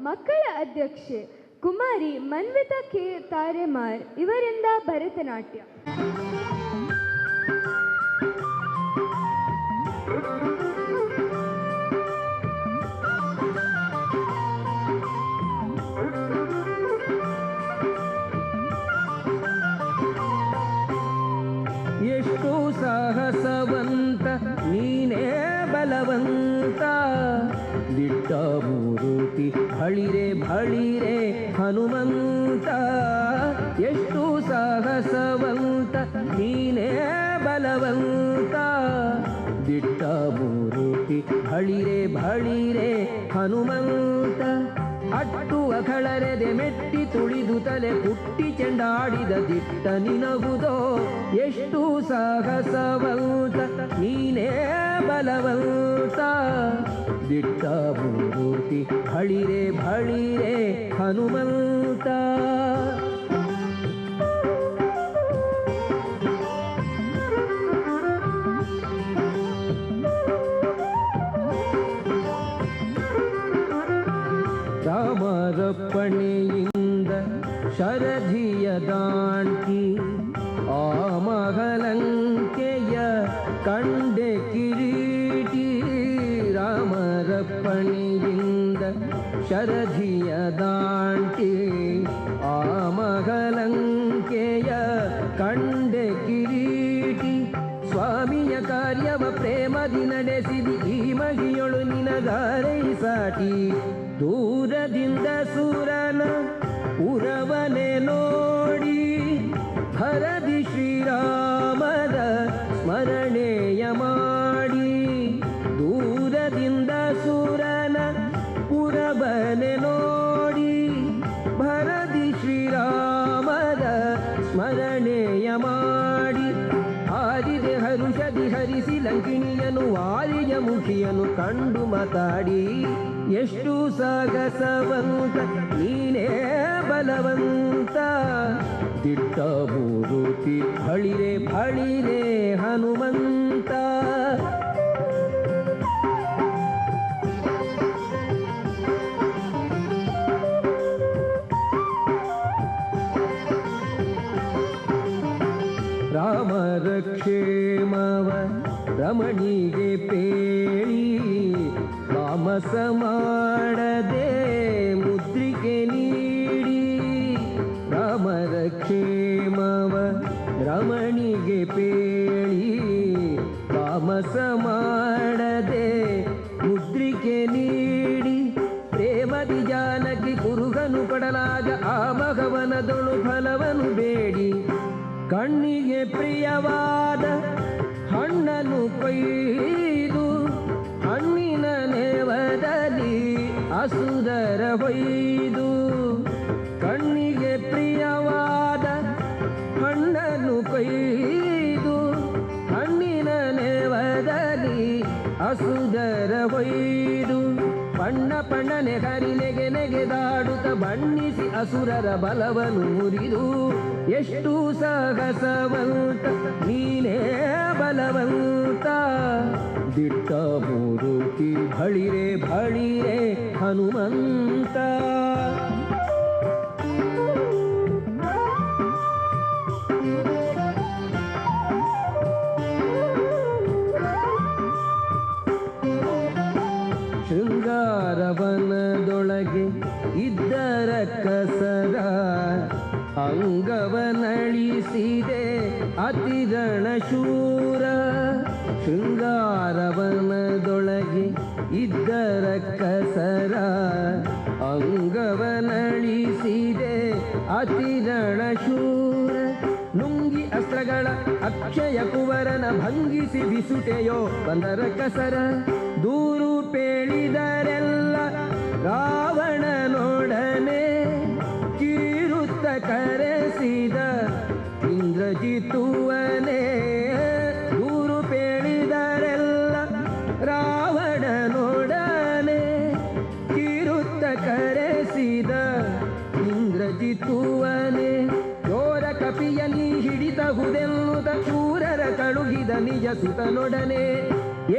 ಮಕ್ಕಳ ಅಧ್ಯಕ್ಷೆ ಕುಮಾರಿ ಮನ್ವಿತಾ ಕೆ ತಾರೆಮಾರ್ ಇವರಿಂದ ಭರತನಾಟ್ಯ. ಎಷ್ಟು ಸಾಹಸವಂತ ನೀನೇ ಬಲವಂತ ಬಳಿರೆ ಬಳಿರೆ ಹನುಮಂತ, ಎಷ್ಟು ಸಾಹಸವಂತ, ನೀನೇ ಬಲವಂತ. ದಿಟ್ಟ ಮೂರುತಿ ಬಳಿರೆ ಬಳಿರೆ ಹನುಮಂತ, ಅಟ್ಟು ಅಖಳರೆದೆ ಮೆಟ್ಟಿ ತುಳಿದು ತಲೆ ಪುಟ್ಟಿ ಚೆಂಡಾಡಿದ ದಿಟ್ಟ ನಿನಗುದೋ, ಎಷ್ಟು ಸಾಹಸವಂತ, ನೀನೇ ಬಲವಂತ. ದಿಟ್ಟ ಮೂರ್ತಿ ಬಳಿರೆ ಬಳಿರೆ ಹನುಮಂತ. ರಾಮರಪ್ಪಣೆಯಿಂದ ಶರಧಿಯ ದಾಂಟಿ ಆ ಮಹಲಂಕೆಯ ಕಂಡೆ ರಾಮರಪ್ಪಣೆಯಿಂದ ಶರಧಿಯ ದಾಂಟಿ ಆ ಮಗಲಂಕೆಯ ಕಂಡೆ ಕಿರೀಟಿ, ಸ್ವಾಮಿಯ ಕಾರ್ಯವ ಪ್ರೇಮದಿ ನಡೆಸಿದಿ, ಈ ಮಹಿಯೊಳು ನಿನಗಾರೈ ಸಾಟಿ. ದೂರದಿಂದ ಸೂರನ ಉರವನೆ ನೋಡಿ, ಭರದಿ ಶ್ರೀರಾಮದ ಹರಿಸಿ ಲಂಕಿಣಿಯನು ವಾರಿಯ ಮುಖಿಯನು ಕಂಡು ಮಾತಾಡಿ, ಎಷ್ಟು ಸಾಗಸವಂತ, ನೀನೇ ಬಲವಂತ. ದಿಟ್ಟ ಮೂರುತಿ ಬಳಿರೆ ಬಳಿರೆ ಹನುಮಂತ. ರಾಮ ಕ್ಷೇಮವ ರಮಣಿಗೆ ಪೇಳಿ ತಾಮಸ ಮಾಡದೆ ಮುದ್ರಿಕೆ ನೀಡಿ. ರಾಮರ ಕ್ಷೇಮವ ರಮಣಿಗೆ ಪೇಳಿ ತಾಮಸ ಮಾಡದೆ ಮುದ್ರಿಕೆ ನೀಡಿ. ಪ್ರೇಮದಿ ಜಾನಕಿ ಕುರುಗನು ಕೊಡಲಾಗ ಆ ಭಗವನದೊಳು ಫಲವನು ಬೇಡಿ. ಕಣ್ಣಿಗೆ ಪ್ರಿಯವಾದ ಹಣ್ಣನ್ನು ಕೊಯ್ದು ಹಣ್ಣಿನ ನೇವದಲ್ಲಿ ಅಸುದರ ಹೊಯ್ದು ಬಣ್ಣ ಬಣ್ಣನೆ ಹರಿ ನೆಗೆ ನೆಗೆದಾಡುತ್ತ ಬಣ್ಣಿಸಿ ಅಸುರರ ಬಲವನ್ನು ಮುರಿದು, ಎಷ್ಟು ಸಾಹಸವಂತ, ನೀನೇ ಬಲವಂತ. ದಿಟ್ಟ ಮೂರುತಿ ಬಳಿರೆ ಬಳಿರೆ ಹನುಮಂತ. ಅಂಗವನಳಿಸಿದೆ ಅತಿರಣಶೂರ ಶೃಂಗಾರವನದೊಳಗೆ ಇದ್ದರ ಕಸರ. ಅಂಗವನಳಿಸಿದೆ ಅತಿರಣಶೂರ ನುಂಗಿ ಅಸ್ತ್ರಗಳ ಅಕ್ಷಯ ಕುವರನ ಭಂಗಿಸಿ ಬಿಸುಟೆಯೋ ಬಂದರ ಕಸರ. ದೂರು ಪೇಳಿದರೆಲ್ಲ ಕೀರುತ್ತ ಕರೆಸಿದ ಇಂದ್ರಜಿತುವನೇ ಗುರು ಪೇಳಿದರೆಲ್ಲ ರಾವಣನೊಡನೆ ಕಿರುತ್ತ ಕರೆಸಿದ ಇಂದ್ರಜಿತುವನೇ ಕೋರ ಕಪಿಯ ನೀ ಹಿಡಿತಹುದೆನ್ನುತ್ತ ಶೂರರ ಕಳುಹಿದ ನಿಜ ಸುತನೊಡನೆ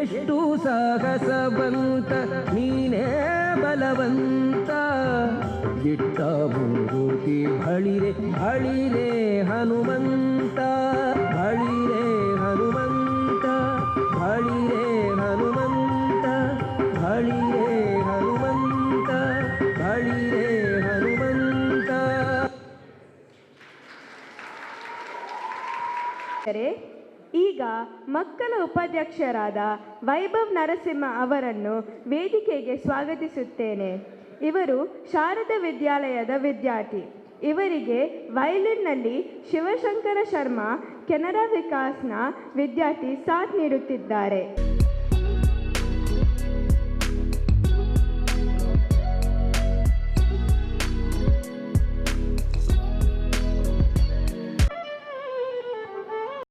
ಎಷ್ಟು ಸಾಹಸವಂತ ನೀನೇ ಬಲವಂತ ಇಟ್ಟ ಮೂರುತಿ ಬಳಿರೆ ಬಳಿರೆ ಹನುಮಂತ ಬಳಿರೆ ಹನುಮಂತ ಬಳಿರೆ ಹನುಮಂತ ಬಳಿರೆ ಹನುಮಂತ ಬಳಿರೆ ಹನುಮಂತ. ಈಗ ಮಕ್ಕಳ ಉಪಾಧ್ಯಕ್ಷರಾದ ವೈಭವ್ ನರಸಿಂಹ ಅವರನ್ನು ವೇದಿಕೆಗೆ ಸ್ವಾಗತಿಸುತ್ತೇನೆ. ಇವರು ಶಾರದಾ ವಿದ್ಯಾಲಯದ ವಿದ್ಯಾರ್ಥಿ. ಇವರಿಗೆ ವಯಲಿನ್ನಲ್ಲಿ ಶಿವಶಂಕರ ಶರ್ಮಾ ಕೆನರಾ ವಿಕಾಸ್ನ ವಿದ್ಯಾರ್ಥಿ ಸಾಥ್ ನೀಡುತ್ತಿದ್ದಾರೆ.